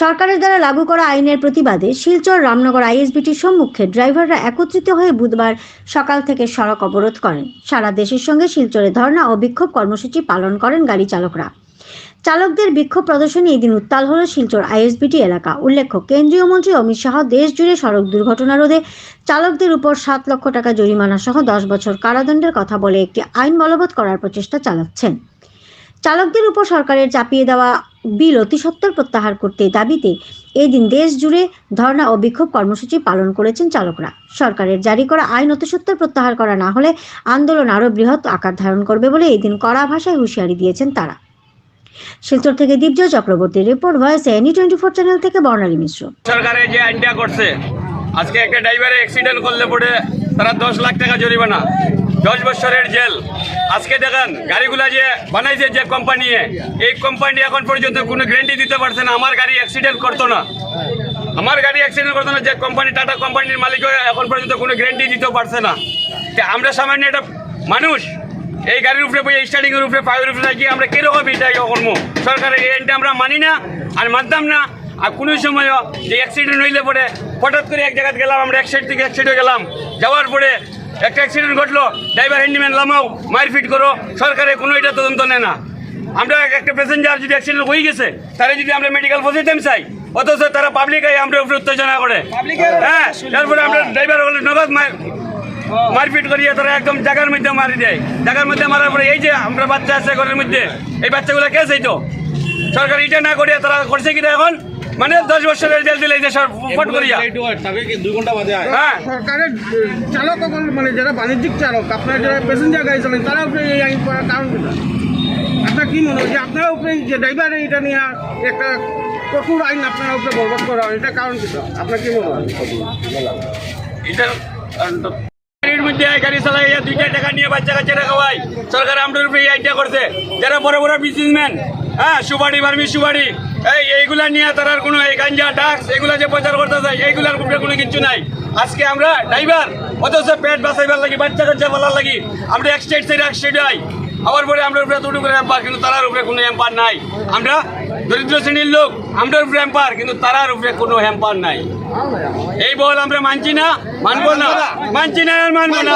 সরকারের দ্বারা লাগু করা আইনের প্রতিবাদে শিলচর রামনগর আইএসবিটির সম্মুখে ড্রাইভাররা একত্রিত হয়ে বুধবার সকাল থেকে সড়ক অবরোধ করেন। সারা দেশের সঙ্গে শিলচরে ধর্ণা ও বিক্ষোভ কর্মসূচি পালন করেন গাড়ি চালকরা। চালকদের বিক্ষোভ প্রদর্শনী এদিন উত্তাল হল শিলচর আইএসবিটি এলাকা। উল্লেখ্য, কেন্দ্রীয় মন্ত্রী অমিত শাহ দেশ জুড়ে সড়ক দুর্ঘটনা রোধে চালকদের উপর সাত লক্ষ টাকা জরিমানা সহ দশ বছর কারাদণ্ডের কথা বলে একটি আইন বলবৎ করার প্রচেষ্টা চালাচ্ছেন। চালকদের উপর সরকারের চাপিয়ে দেওয়া বিল অতি সত্বর প্রত্যাহার করতে দাবিতে এই দিন দেশ জুড়ে ধর্ণা ও বিক্ষোভ কর্মসূচি পালন করেছেন চালকরা। সরকারের জারি করা আইন অতি সত্বর প্রত্যাহার করা না হলে আন্দোলন আরও বৃহৎ আকার ধারণ করবে বলে এই দিন কড়া ভাষায় হুঁশিয়ারি দিয়েছেন তারা। শিলচর থেকে Dipjoy Chakraborty report, voice any twenty four channel থেকে বর্ণালী মিশ্র। যে আইনটা করছে, আজকে একটা ড্রাইভারে অ্যাক্সিডেন্ট করলে পড়ে তারা দশ লাখ টাকা জরিমানা। দশ বছরের জেল। আজকে দেখেন, গাড়িগুলা যে বানাইছে যে কোম্পানি এই কোম্পানি এখন পর্যন্ত কোনো গ্যারেন্টি দিতে পারছে না। আমার গাড়ি অ্যাক্সিডেন্ট করতো না। আমার গাড়ি অ্যাক্সিডেন্ট করতো না, যে কোম্পানি টাটা কোম্পানির মালিক এখন পর্যন্ত কোনো গ্যারেন্টি দিতে পারছে না। আমরা সামান্য একটা মানুষ, এই গাড়ির উপরে বই স্টার্টিংয়ের উপরে, পায়ের উপরে থাকি আমরা কীরকম এটা করব? সরকারের এই আমরা মানি না আর মানতাম না। আর কোনো সময় যে অ্যাক্সিডেন্ট হইলে পরে হঠাৎ করে এক জায়গায় গেলাম, আমরা এক সাইড থেকে এক সাইডে গেলাম। যাওয়ার পরে একটা অ্যাক্সিডেন্ট ঘটলো ড্রাইভার হ্যান্ডিম্যান লামাও মারপিট করো সরকারের কোনো এটা তদন্ত নেয় না। আমরা এক- একটা প্যাসেঞ্জার যদি অ্যাক্সিডেন্ট হয়ে গেছে তারা যদি আমরা মেডিকেল পৌঁছাইতাম চাই অথচ তারা পাবলিক আমরা উপরে উত্তেজনা করে। হ্যাঁ তারপরে আমরা ড্রাইভার হলে নগদ মার মারপিট করিয়ে তারা একদম জায়গার মধ্যে মারি দেয়। জায়গার মধ্যে মারার পরে এই যে আমরা বাচ্চা আছে ঘরের মধ্যে এই বাচ্চাগুলো কে চাইতো? সরকার এটা না করিয়া তারা করছে কিনা এখন? মানে দশ বছরের জেল দিলে যে সব ফট করিয়া। হ্যাঁ। সরকারের চালক মানে যারা বাণিজ্যিক চালক আপনার যারা প্যাসেঞ্জার গাড়ি চালান তারা উপরে এই আইন করার কারণ আপনার কি মনে হয় যে আপনারা উপরে যে ড্রাইভার এটা নিয়ে একটা কঠোর আইন আপনার উপরে বরবাদ করা হয় এটা কারণ কিনা আপনার কি মনে হয়? এটা মধ্যে গাড়ি চালাইয়া দুইটা টাকা নিয়ে বাচ্চা কাচ্চারা খাওয়াই সরকার আমাদের উপরে এই আইডিয়া করছে। যারা বড় বড় বিজনেসম্যান হ্যাঁ সুবাড়ি বার্মি সুবাড়ি এই এইগুলা নিয়ে তার আর কোনো এই গাঞ্জা ডাক্স এগুলা যে প্রচার করতে যায় এইগুলার উপরে কোনো কিছু নাই। আজকে আমরা ড্রাইভার অথচ পেট বাঁচাইবার লাগি বাচ্চা কাচ্চা বলার লাগি আমরা এক স্টেট থেকে এক স্টেট যাই আবার পরে আমরা উপরে দুটো করে এম্পার কিন্তু তারার উপরে কোনো এম্পার নাই। আমরা দরিদ্র শ্রেণির লোক আমরা উপরে এম্পার কিন্তু তারার উপরে কোনো হ্যাম্পার নাই। এই বল আমরা মানছি না মানবো না? মানছি না মানবো না।